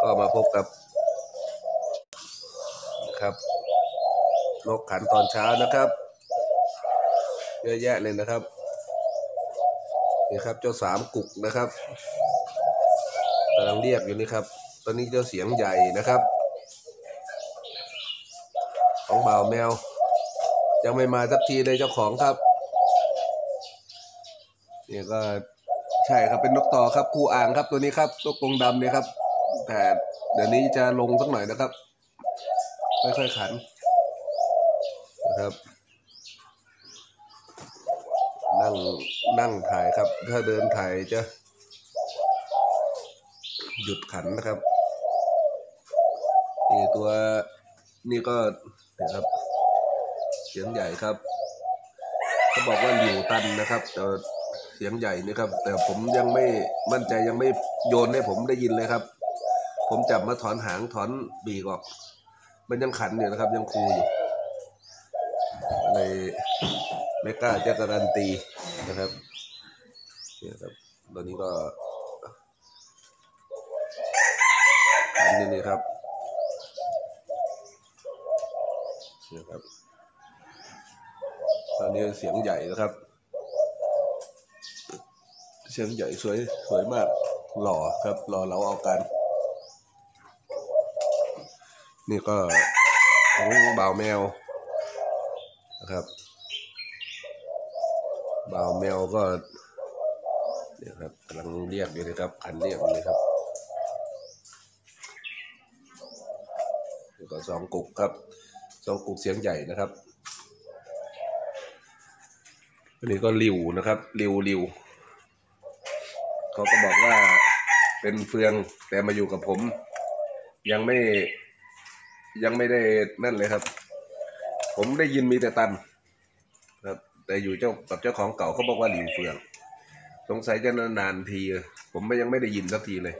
ก็มาพบกับ ครับนกขันตอนเช้านะครับ เยอะแยะเลยนะครับนี่ครับ เจ้าสามกุกนะครับกำลังเรียกอยู่นี่ครับ ตอนนี้เจ้าเสียงใหญ่นะครับ ของบ่าวแมว ยังไม่มาสักทีเลยเจ้าของครับนี่ก็ใช่ครับเป็นนกต่อครับคู่อ่างครับตัวนี้ครับนกกรงดำเนี่ยครับ แต่เดี๋ยวนี้จะลงสักหน่อยนะครับค่อยๆขันนะครับ นั่งนั่งถ่ายครับ ถ้าเดินถ่ายจะ หยุดขันนะครับนี่ตัวนี่ก็นะครับเสียงใหญ่ครับเขาบอกว่าหลิวตันนะครับแต่เสียงใหญ่นี่ครับ แต่ผมยังไม่มั่นใจยังไม่โยนให้ผมได้ยินเลยครับ ผมจับมาถอนหางถอนบีกออก มันยังขันอยู่นะครับ ยังคูอยู่เลยไม่กล้าจะการันตีนะครับเนี่ยครับ ตอนนี้ก็อันนี้นี่ครับนี่ครับ ตอนนี้เสียงใหญ่นะครับ เสียงใหญ่สวยสวยมาก หล่อครับหล่อเราเอากัน นี่ก็ของบ่าวแมวนะครับบ่าวแมวก็เนี่ยครับกำลังเรียกอยู่นะครับขันเรียกอยู่เลยครับแล้วก็สองกุกครับสองกุกเสียงใหญ่นะครับอันนี้ก็ริวนะครับริวริวเขาก็บอกว่าเป็นเฟืองแต่มาอยู่กับผม ยังไม่ ยังไม่ได้นั่นเลยครับ ผมได้ยินมีแต่ตันครับแต่อยู่เจ้ากับเจ้าของเก่าเขาบอกว่าหลิวเฟือง สงสัยจะนานๆที ผมไม่ยังไม่ได้ยินสักทีเลย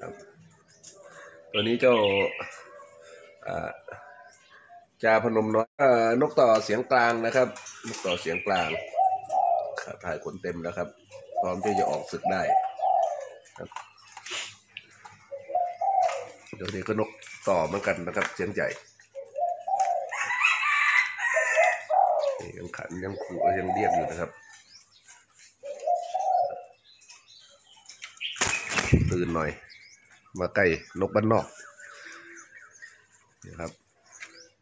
ครับ ตัวนี้เจ้าอ่าจาพนมน้อยอนกต่อเสียงกลางนะครับ นกต่อเสียงกลางถ่ายขนเต็มแล้วครับ พร้อมที่จะออกศึกได้ครับ เดี๋ยวนี้ก็นกต่อเหมือนกันนะครับเสียงใหญ่ยังขันยังขู่ยังเรียกอยู่นะครับ ตื่นหน่อย มาใกล้นกบ้านนอกนี่ครับ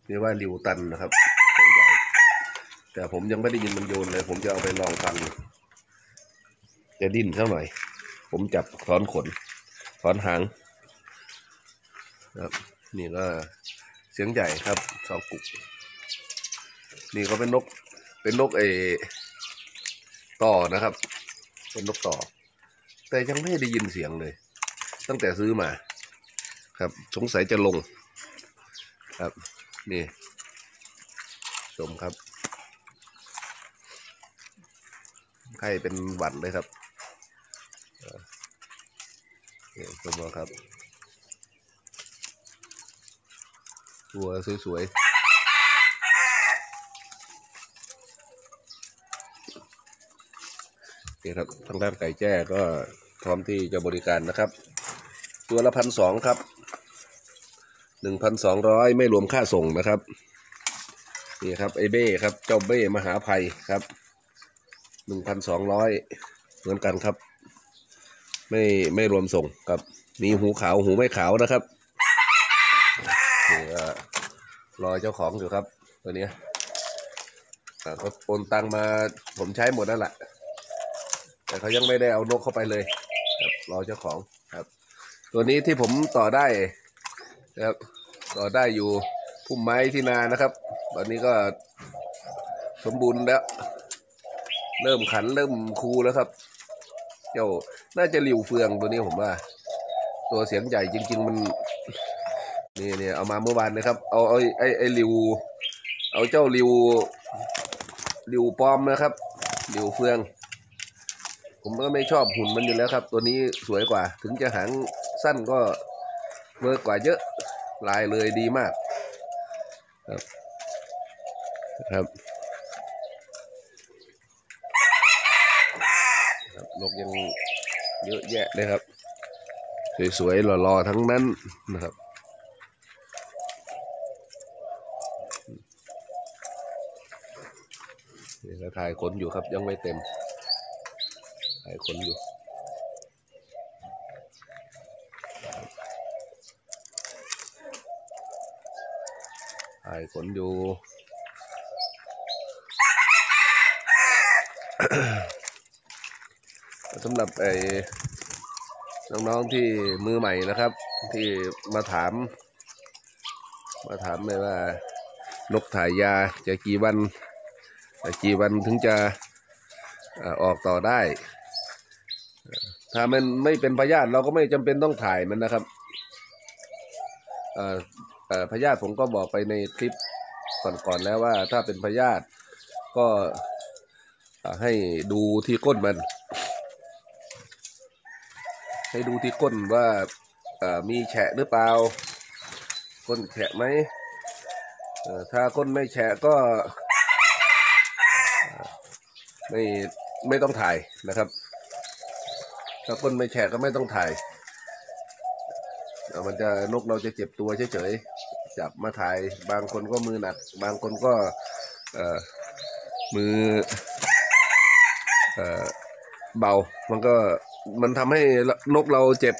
นี่ว่าริวตันนะครับเสียงใหญ่แต่ผมยังไม่ได้ยินมันโยนเลย ผมจะเอาไปลองฟังจะดิ้นเท่าหน่อย ผมจับถอนขนถอนหาง ครับ นี่ก็เสียงใหญ่ครับสองกุก นี่ก็เป็นนก เป็นนกเอต่อนะครับ เป็นนกต่อ แต่ยังไม่ได้ยินเสียงเลย ตั้งแต่ซื้อมา ครับ สงสัยจะลง ครับ นี่ชมครับไข้เป็นหวัดเลยครับเอ่อนี่ชมครับ ตัวสวยๆนี่ครับทางด้านไก่แจ้ก็พร้อมที่จะบริการนะครับ ตัวละพันสองครับหนึ่งพันสองร้อยไม่รวมค่าส่งนะครับนี่ครับไอเบ้ครับเจ้าเบ้มหาภัยครับหนึ่งพันสองร้อยเหมือนกันครับ ไม่ไม่รวมส่งครับมีหูขาวหูไม่ขาวนะครับ รอเจ้าของอยู่ครับ ตัวนี้เขาโอนตังมาผมใช้หมดนั่นแหละ แต่เขายังไม่ได้เอานกเข้าไปเลยครับรอเจ้าของครับ ตัวนี้ที่ผมต่อได้นะครับ ต่อได้อยู่พุ่มไม้ที่นานะครับ ตอนนี้ก็สมบูรณ์แล้ว เริ่มขันเริ่มคูแล้วครับ เจ้าน่าจะหลิวเฟืองตัวนี้ผมว่า ตัวเสียงใหญ่จริง ๆ มัน นี่เนี่ยเอามาเมื่อวานนะครับ เอาเอาไอ้ไอ้ริว เอาเจ้าริวริวปอมนะครับริวเฟือง ผมก็ไม่ชอบหุ่นมันอยู่แล้วครับ ตัวนี้สวยกว่า ถึงจะหางสั้นก็เวิร์กกว่าเยอะลายเลยดีมากครับครับครับนกยังเยอะแยะเลยครับ สวยๆหล่อๆทั้งนั้นนะครับนี่ก็ ถ่ายขนอยู่ครับยังไม่เต็มถ่ายขนอยู่ถ่ายขนอยู่สำหรับไอ้น้องๆที่มือใหม่นะครับ ที่มาถาม มาถามเลยว่านกถ่ายยาจะกี่วัน กี่วันถึงจะออกต่อได้ ถ้ามันไม่เป็นพยาธิเราก็ไม่จำเป็นต้องถ่ายมันนะครับอ่อเอ่อพยาธิผมก็บอกไปในคลิปก่อนๆแล้วว่า ถ้าเป็นพยาธิก็ให้ดูที่ก้นมัน ให้ดูที่ก้นว่ามีแฉะหรือเปล่าก้นแฉะไหมถ้าก้นไม่แฉะก็ ไม่ไม่ต้องถ่ายนะครับ ถ้าก้นไม่แฉะก็ไม่ต้องถ่ายมันจะนกเราจะเจ็บตัวเฉยๆจับมาถ่าย บางคนก็มือหนัก บางคนก็มือเอ่อเบา มันก็มันทำให้นกเราเจ็บ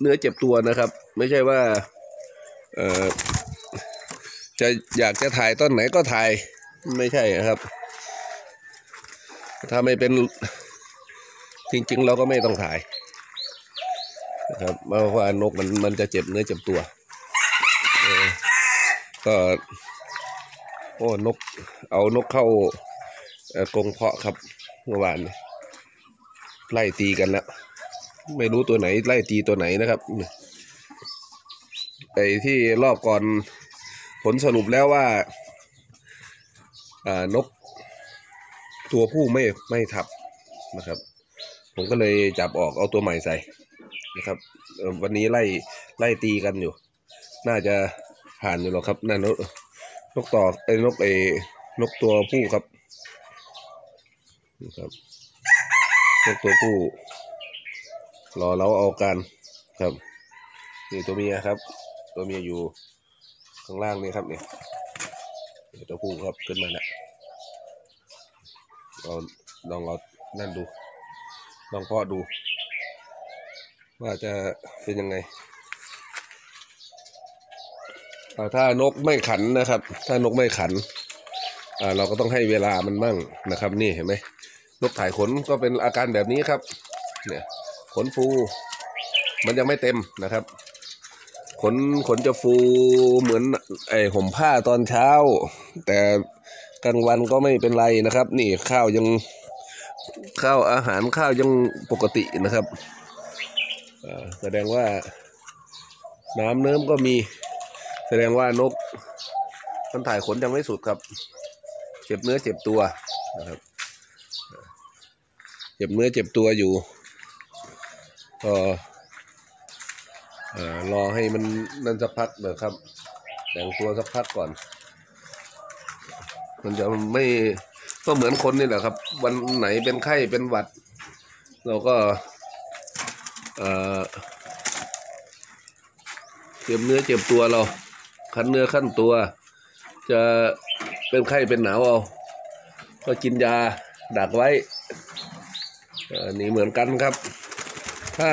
เนื้อเจ็บตัวนะครับ ไม่ใช่ว่าจะอยากจะถ่ายต้นไหนก็ถ่ายไม่ใช่ครับ ถ้าไม่เป็นจริง ๆ เราก็ไม่ต้องถ่ายนะครับเพราะว่านกมันมันจะเจ็บเนื้อเจ็บตัวก็โอ้นก เอานกเข้ากรงเพาะครับเมื่อวานไล่ตีกันแล้วไม่รู้ตัวไหน ไล่ตีตัวไหนนะครับไอ้ที่รอบก่อน ผลสรุปแล้วว่า อ่านก ตัวผู้ไม่ไม่ทับนะครับ ผมก็เลยจับออกเอาตัวใหม่ใส่นะครับวันนี้ไล่ไล่ตีกันอยู่ น่าจะผ่านอยู่หรอกครับนั่นนกนกต่อไอ้นกไอ้นกตัวผู้ครับนะครับนกตัวผู้ รอเราเอากันครับนี่ตัวเมียครับ ตัวเมียอยู่ข้างล่างนี่ครับเนี่ยนกตัวผู้ครับขึ้นมาแล้ว เราลองเรานั่นดู ลองเพาะดู ว่าจะเป็นยังไงถ้านกไม่ขันนะครับ ถ้านกไม่ขันเราก็ต้องให้เวลามันมั่งนะครับ นี่เห็นไหมนกถ่ายขนก็เป็นอาการแบบนี้ครับ เนี่ย ขนฟู มันยังไม่เต็มนะครับ ขนขนจะฟูเหมือนไอห่มผ้าตอนเช้า แต่ กลางวันก็ไม่เป็นไรนะครับ นี่ข้าวยังข้าวอาหารข้าวยังปกตินะครับแสดงว่าน้ำเนิ้มก็มี แสดงว่านกมันถ่ายขนยังไม่สุดครับ เจ็บเนื้อเจ็บตัวนะครับเจ็บเนื้อเจ็บตัวอยู่ก็เอ่อรอให้มันนั่นสักพักเดี๋ยวครับแต่งตัวสักพักก่อน มันจะไม่ก็เหมือนคนนี่แหละครับ วันไหนเป็นไข้เป็นหวัด เราก็เจ็บเนื้อเจ็บตัวเราคันเนื้อขั้นตัว จะเป็นไข้เป็นหนาวเอา ก็กินยาดักไว้อันนี้เหมือนกันครับ ถ้า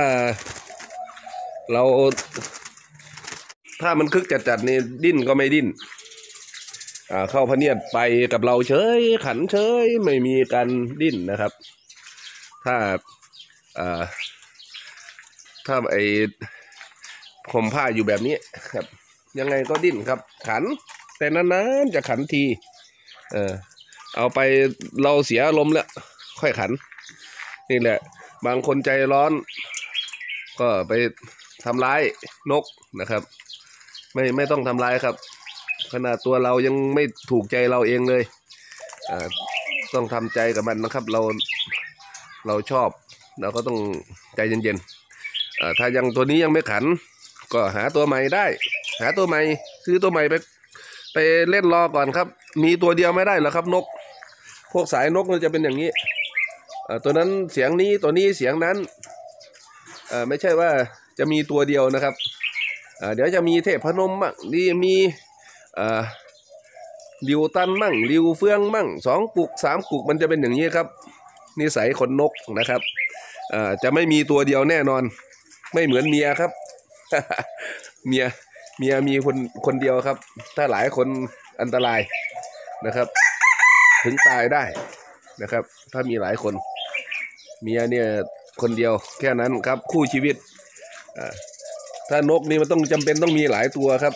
เรา ถ้ามันคึกจัดๆนี่ดิ้นก็ไม่ดิ้น เข้าพเนียดไปกับเราเฉยขันเฉยไม่มีการดิ้นนะครับ ถ้าอ่าถ้าไอผมผ้าอยู่แบบนี้ครับ ยังไงก็ดิ้นครับ ขัน แต่นานๆจะขันที เออเอาไปเราเสียอารมแล้ว ค่อยขัน นี่แหละ บางคนใจร้อน ก็ไปทำร้ายนกนะครับ ไม่ไม่ต้องทำร้ายครับ ขนาดตัวเรายังไม่ถูกใจเราเองเลยอ่าต้องทำใจกับมันนะครับ เราเราชอบเราก็ต้องใจเย็นๆอ่าถ้ายังตัวนี้ยังไม่ขัน ก็หาตัวใหม่ได้ หาตัวใหม่ซื้อตัวใหม่ไปไปเล่นรอก่อนครับ มีตัวเดียวไม่ได้หรอกครับนก พวกสายนกมันจะเป็นอย่างนี้อ่าตัวนั้นเสียงนี้ตัวนี้เสียงนั้นอ่าไม่ใช่ว่าจะมีตัวเดียวนะครับอ่าเดี๋ยวจะมีเทพพนมมั่งนี่มี ริวตันมั่งริวเฟืองมั่งสองกุกสามกุกมันจะเป็นอย่างนี้ครับ นิสัยขนนกนะครับจะไม่มีตัวเดียวแน่นอน ไม่เหมือนเมียครับ เมียเมียมีคนคนเดียวครับ ถ้าหลายคนอันตรายนะครับ ถึงตายได้นะครับ ถ้ามีหลายคน เมียเนี่ยคนเดียวแค่นั้นครับ คู่ชีวิตถ้านกนี่มันต้องจำเป็นต้องมีหลายตัวครับ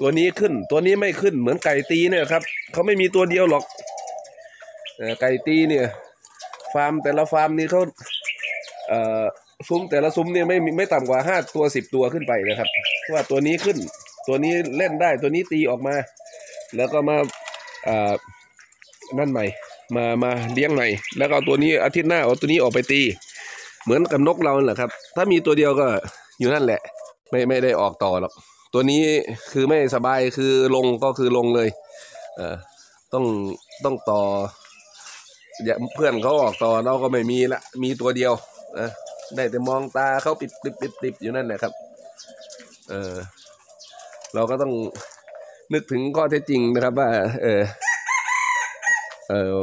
ตัวนี้ขึ้น ตัวนี้ไม่ขึ้นเหมือนไก่ตีเนี่ยครับเขาไม่มีตัวเดียวหรอกไก่ตีเนี่ย ฟาร์มแต่ละฟาร์มนี่เขาเอ่อซุ้มแต่ละซุ้มเนี่ยไม่ไม่ต่ำกว่าห้าตัวสิบตัวขึ้นไปนะครับ ว่าตัวนี้ขึ้น ตัวนี้เล่นได้ตัวนี้ตีออกมา แล้วก็มาอ่อนั่นใหม่ มามาเลี้ยงใหม่ แล้วก็เอาตัวนี้อาทิตย์หน้าเอาตัวนี้ออกไปตี เหมือนกับนกเรานั่นแหละครับ ถ้ามีตัวเดียวก็อยู่นั่นแหละ ไม่ไม่ได้ออกต่อหรอก ตัวนี้คือไม่สบายคือลงก็คือลงเลยเอ่อต้องต้องต่อเพื่อนเขาออกต่อเราก็ไม่มีละมีตัวเดียวนะได้แต่มองตาเขาปิดปิดปิดปิดอยู่นั่นแหละครับ เออเราก็ต้องนึกถึงข้อเท็จจริงนะครับว่า เออเออ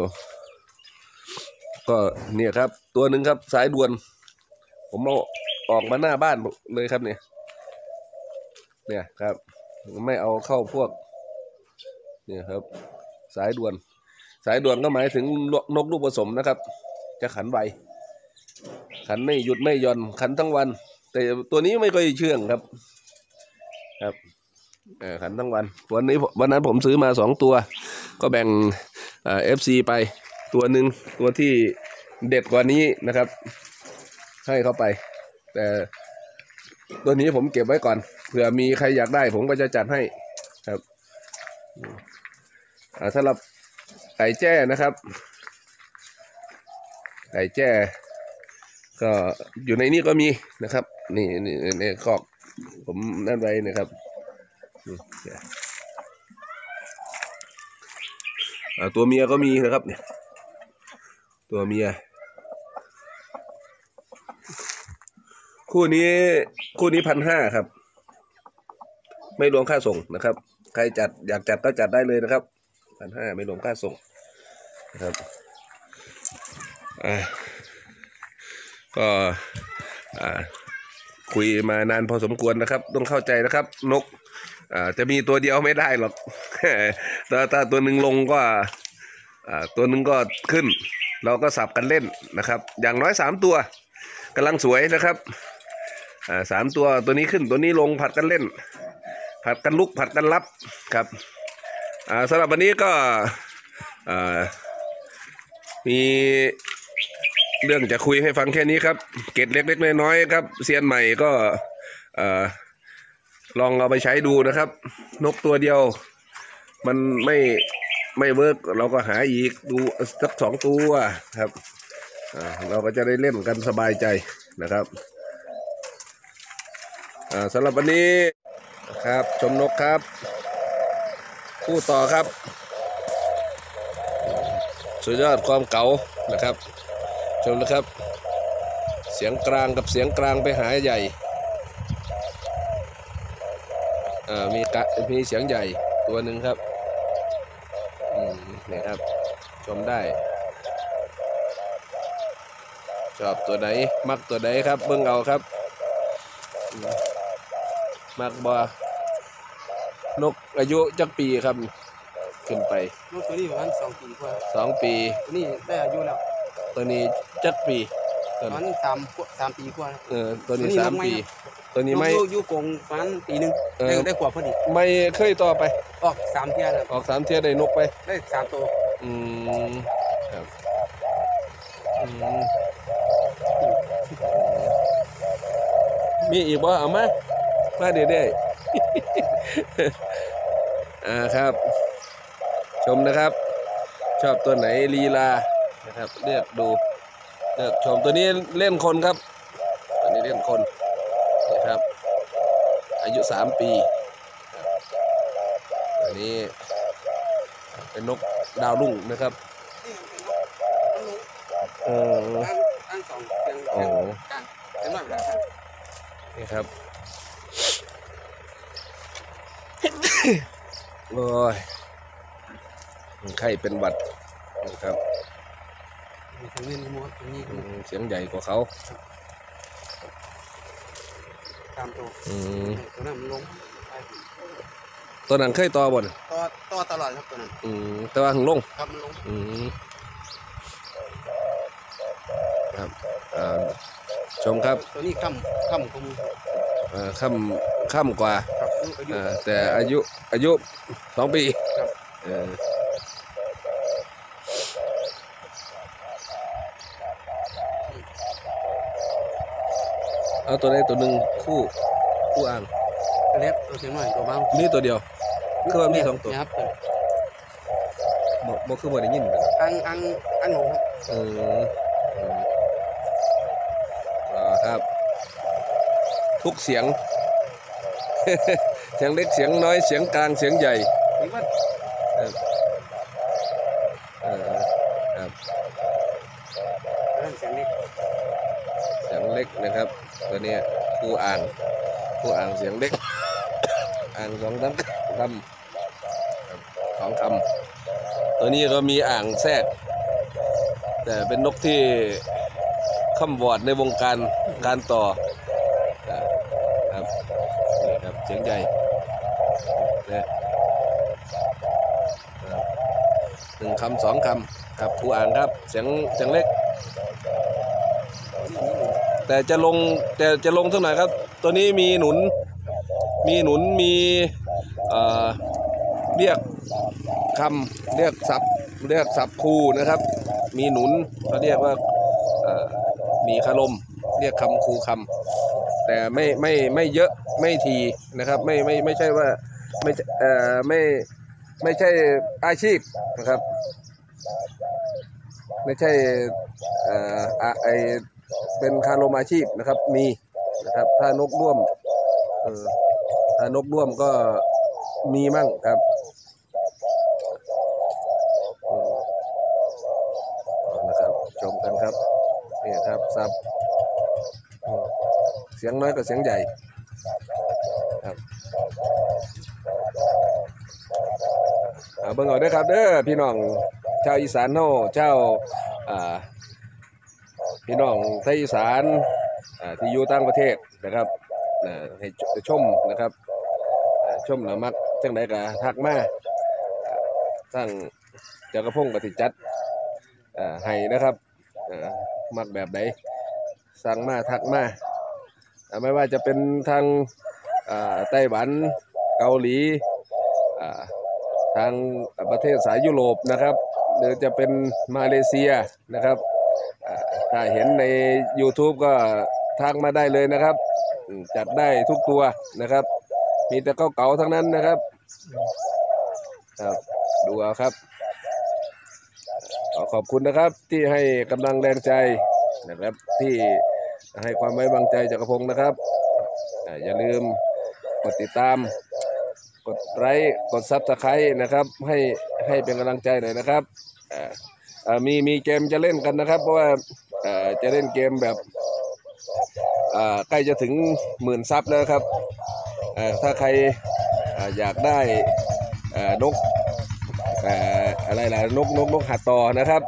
ก็เนี่ยครับ ตัวหนึ่งครับสายด่วน ผมเอาออกมาหน้าบ้านเลยครับเนี่ย เนี่ยครับ ไม่เอาเข้าพวก เนี่ยครับ สายด่วน สายด่วนก็หมายถึงนกลูกผสมนะครับ จะขันไวขันไม่หยุดไม่หย่อนขันทั้งวัน แต่ตัวนี้ไม่ค่อยเชื่องครับ ครับขันทั้งวัน วันนี้วันนั้นผมซื้อมาสองตัว ก็แบ่งเอฟซีไปตัวหนึ่งตัวที่เด็ดกว่านี้นะครับ ให้เขาไป แต่ตัวนี้ผมเก็บไว้ก่อน เผื่อมีใครอยากได้ผมก็จะจัดให้ครับสำหรับไก่แจ้นะครับ ไก่แจ้ ก็อยู่ในนี้ก็มีนะครับ นี่นี่ในคอกผมนั่นไว้นะครับตัวเมียก็มีนะครับเนี่ย ตัวเมีย คู่นี้คู่นี้พันห้าครับ ไม่รวมค่าส่งนะครับ ใครจัดอยากจัดก็จัดได้เลยนะครับพันห้าไม่รวมค่าส่งนะครับก็คุยมานานพอสมควรนะครับ ต้องเข้าใจนะครับ นกจะมีตัวเดียวไม่ได้หรอกถ้าถ้าตัวหนึ่งลงก็ตัวหนึ่งก็ขึ้น เราก็สับกันเล่นนะครับ อย่างน้อยสามตัวกำลังสวยนะครับสามตัวตัวนี้ขึ้นตัวนี้ลงผัดกันเล่น ผัดกันลุกผัดกันรับครับสำหรับวันนี้ก็มีเรื่องจะคุยให้ฟังแค่นี้ครับ เกร็ดเล็กๆน้อยๆครับเซียนใหม่ก็ลองเอาไปใช้ดูนะครับ นกตัวเดียว มันไม่ไม่เวิร์กเราก็หาอีกดูสักสองตัวครับเราก็จะได้เล่นกันสบายใจนะครับสำหรับวันนี้ ครับ ชมนกครับ คู่ต่อครับ สุดยอดความเก๋านะครับ ชมนะครับ เสียงกลางกับเสียงกลางไปหาใหญ่อ่ามีกะมีเสียงใหญ่ตัวหนึ่งครับนี่ครับ ชมได้ ชอบตัวไหนมักตัวไหนครับ เบิ่งเอาครับ มักบอ นกอายุจักปีครับ ขึ้นไปลูกตัวนี้ประมาณสองปีกว่าสองปี ตัวนี้ได้อายุแล้วตัวนี้จักปีปตัวระมาณนี้สามกว่าสามปีกว่าแล้วเออตัวนี้ตัวนี้สามลงไหมปีครับ ตัวนี้ไม่ลูกอยู่กรงประมาณปีหนึ่งเออ ได้ได้ขวบพอดีไม่เคยต่อไป ออกสามเที่ยแล้วออกสามเที่ยวได้นกไป ได้สามตัวอืมครับอืมมีอีกบ่เอามามาเด้ๆ อ่าครับ ชมนะครับ ชอบตัวไหนลีลานะครับเลือกดูเลือกชมตัวนี้เล่นคนครับตัวนี้เล่นคนนะครับ อายุสามปีอันนี้เป็นนกดาวรุ่งนะครับนี่เออตั้งสองเสียงโอ้กันเป็นว่าแบบนี่ครับ โอ้ยไข้เป็นหวัดนะครับมีทั้งเงินทั้งหมดทั้งนี้อืมเสียงใหญ่กว่าเขาตามตัวอืมตัวนั้นมันลงไปตัวนั้นเคยต่อบนต่อต่อตลอดครับตัวนั้นอืมแต่ว่าหึงลงครับมันลงอืมครับเอ่อชมครับ ตัวนี้ค่ำค่ำของเอ่อค่ำค่ำกว่าครับลูกอายุ เอ่อแต่อายุอายุสองปีครับเออเอาตัวใดตัวหนึ่งคู่คู่อ่างตัวเล็กตัวเสียงหน่อยตัวเบานี่ตัวเดียวคือว่ามีสองตัวเนี่ยครับตัวบ่บ่คือบ่ได้ยินกันอังอังอังหงครับเออเอออ่าครับ ทุกเสียง เสียงเล็กเสียงน้อยเสียงกลางเสียงใหญ่เสียงเล็กนะครับ ตัวนี้ยคู่อ่างคู่อ่างเสียงเล็ก อ่างสองคำคำสองคำตัวนี้ก็มีอ่างแทรกแต่เป็นนกที่ข้ามวอดในวงการการต่อ ครับนี่ครับเสียงใหญ่นี่ยครับหนึ่งคำสองคำครับครูอ่างครับเสียงเสียงเล็ก แต่จะลงแต่จะลงเท่าไหร่ครับ ตัวนี้มีหนุน มีหนุนมีเรียกคำเรียกศัพท์เรียกศัพท์ครูนะครับ มีหนุนเขาเรียกว่ามีคารมเรียกคำครูคำ แต่ไม่ไม่ไม่เยอะไม่ทีนะครับไม่ไม่ไม่ใช่ว่าไม่เอ่อไม่ไม่ใช่อาชีพนะครับ ไม่ใช่เอ่ออะไอเป็นคารมอาชีพนะครับมีนะครับถ้านกร่วมเออถ้านกร่วมก็มีมั่งครับอืมเอานะครับชมกันครับนี่ครับซับอืม เสียงน้อยกว่าเสียงใหญ่ครับเอาเบิ่งเอาเด้อครับเด้อพี่น้องชาวอีสานเฮาเจ้าพี่น้องไทยอีสานที่อยู่ต่างประเทศนะครับให้ชมนะครับอ่าชมล้วมักจังไดก็ทักมาอ่าตั้งเจ้ากระพงกติจัดให้นะครับมักแบบใดสั่งมาทักมา ไม่ว่าจะเป็นทางไต้หวันเกาหลีทางประเทศสายยุโรปนะครับ หรือจะเป็นมาเลเซียนะครับถ้าเห็นใน YouTube ก็ทักมาได้เลยนะครับ จัดได้ทุกตัวนะครับ มีแต่เก่าๆทั้งนั้นนะครับครับดูเอาครับขอขอบคุณนะครับที่ให้กำลังแรงใจนะครับที่ ให้ความไว้วางใจจากระพงนะครับ อย่าลืมกดติดตาม กดไลค์กดซับสไครต์นะครับ ให้ให้เป็นกำลังใจหน่อยนะครับมีมีเกมจะเล่นกันนะครับ เพราะว่าจะเล่นเกมแบบใกล้จะถึงหมื่นซับแล้วครับ ถ้าใครออยากได้นกออะไรล่ะนกนกนกหัดต่อนะครับ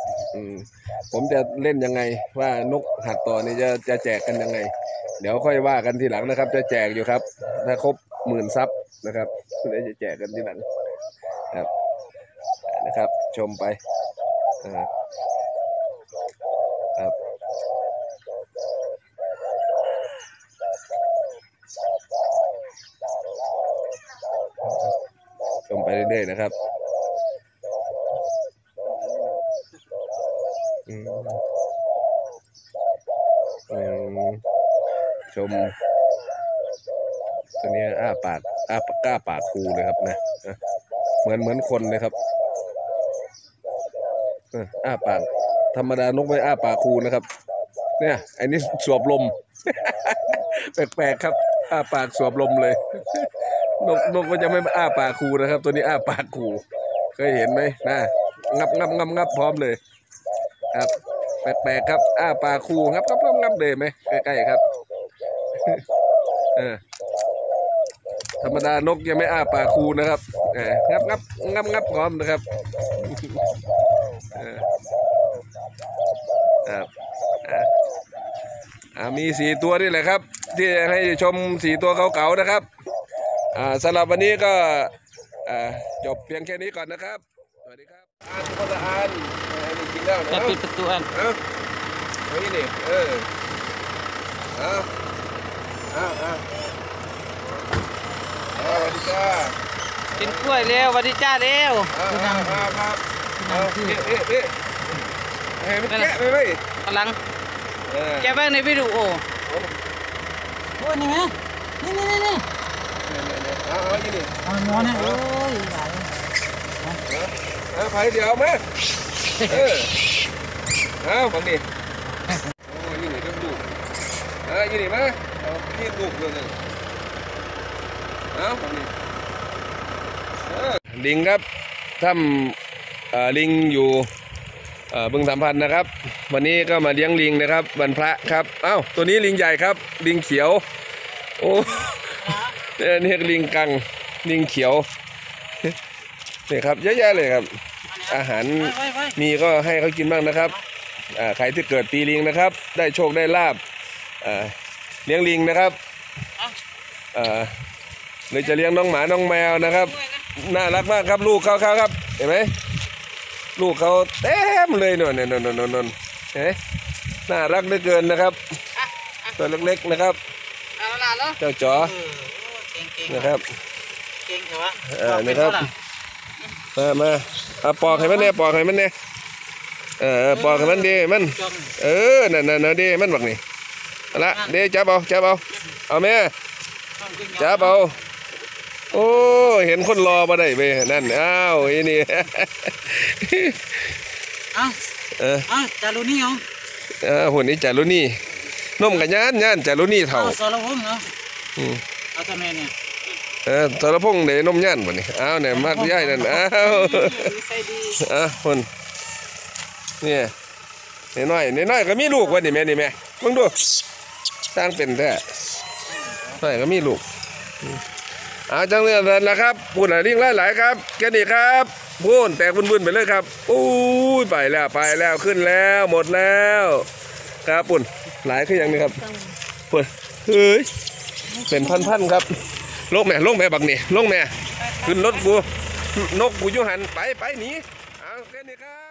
ผมจะเล่นยังไงว่านกหัดต่อนี่จะจะแจกกันยังไง เดี๋ยวค่อยว่ากันทีหลังนะครับ จะแจกอยู่ครับ ถ้าครบหมื่นซับนะครับเดี๋ยวจะแจกกันทีหลังครับนะครับ ชมไปครับชมไปเรื่อยๆนะครับอืมอืม ชม ตัวนี้อ้าปากอ้าปากกล้าปากคูเลยครับนะเหมือนเหมือนคนเลยครับอ้าปาก ธรรมดานกไม่อ้าปากคูนะครับ เนี่ยไอ้น,นี่สวบลม แปลกๆครับ อ้าปากสวบลมเลย นกนกมันจะไม่อ้าปากคูนะครับ ตัวนี้อ้าปากคูเคยเห็นไหมนะงับงับงับงับพร้อมเลย ครับ แปลกๆครับ อ้าปากคูงับงับงับงับเลยไหมใกล้ๆครับ เออ ธรรมดานกยังไม่อ้าปากคูนะครับเอองับงับงับงับพร้อมนะครับเออครับอะอ่ามีสี่ตัวนี่แหละครับ ที่ให้ชมสี่ตัวเก่าๆนะครับ อ่าสำหรับวันนี้ก็อ่าจบเพียงแค่นี้ก่อนนะครับ อ่านคนละอ่านเออนี่กินแล้วนะจะปิดประตูอันเอาเอานี่นี่เออเอาเอาเอาเอาสวัสดีจ้ากินกล้วยเร็วสวัสดีจ้าเร็วเอาเอาเอาครับเอาเอ๊ะเอ๊ะเอ๊ะเฮ้ยมันแกะไปไหมกำลังเออแกะแบ้งในวิดีโอโอ้ยนี่ไงนี่นี่นี่นี่เอาเอานี่นี่เอาหมอนเนี่ยโอ้ยใหญ่เอ เอาไปเดี๋ยวมาเออเอาบังนี่โอ้ยนี่ต้องดูเอานี่นี่มาเอาที่ดูกเลยเอาบังนี่เออลิงครับถ้ำอ่อลิงอยู่อ่อบึงสามพันธ์นะครับ วันนี้ก็มาเลี้ยงลิงนะครับวันพระครับเอ้าตัวนี้ลิงใหญ่ครับ ลิงเขียวโอ้เนี่ยลิงกังลิงเขียว เนี่ยครับเยอะแยะเลยครับ อาหารมีก็ให้เขากินบ้างนะครับใครที่เกิดปีลิงนะครับ ได้โชคได้ลาบเลี้ยงลิงนะครับเลยจะเลี้ยงน้องหมาน้องแมวนะครับ น่ารักมากครับลูกเขาเขาครับ เห็นไหมลูกเขาเต็มเลยนนนนนนนเห็นน่ารักเหลือเกินนะครับ ตัวเล็กๆนะครับเจ้าจ๋อนะครับเก่งใช่ถอะนะครับ มามาเอาปอกให้มันเนี่ยปอกให้มันเนี่ยเออเออปอกให้มันดีมันจมเออนั่นนั่นนั่นดีมันบักนี่เอาละเดี๋ยวจับเอาจับเอาเอาแม่ต้องขึ้นจับเอาโอ้เห็นคนรอมาได้ไปนั่นอ้าวไอ้นี่เอาเออเอาจารุนี่เอาเออหุ่นนี้จารุนี่นมกันย่านย่านจารุนี่เท่าเอาสารวงเนาะอืมเอาทำไมเนี่ย เออสารพงษ์เดนมย่านบ่นี่อ้าวเนี่ยมากย่ายนั่นอ้าวใส่ดีอะคนเนี่ยน้อยๆน้อยๆก็มีลูกวะนี่แม่นี่แม่มึงดูสร้างเป็นแท้น้อยก็มีลูกอืมอ่าจังเลยนั่นแหละครับพูดหลายริ่งหลายๆครับแค่นี้ครับพูนแตกบุญๆไปเลยครับอู้ยไปแล้วไปแล้วขึ้นแล้วหมดแล้ว ครับปุ่นหลายคืออย่างนี้ครับปุ่นเฮ้ยเป็นพันๆครับ ลงแม่ลงแม่บักนี่ลงแม่ขึ้นรถกูนกกูยุหันไปไปหนีเอาแค่นี้ครับ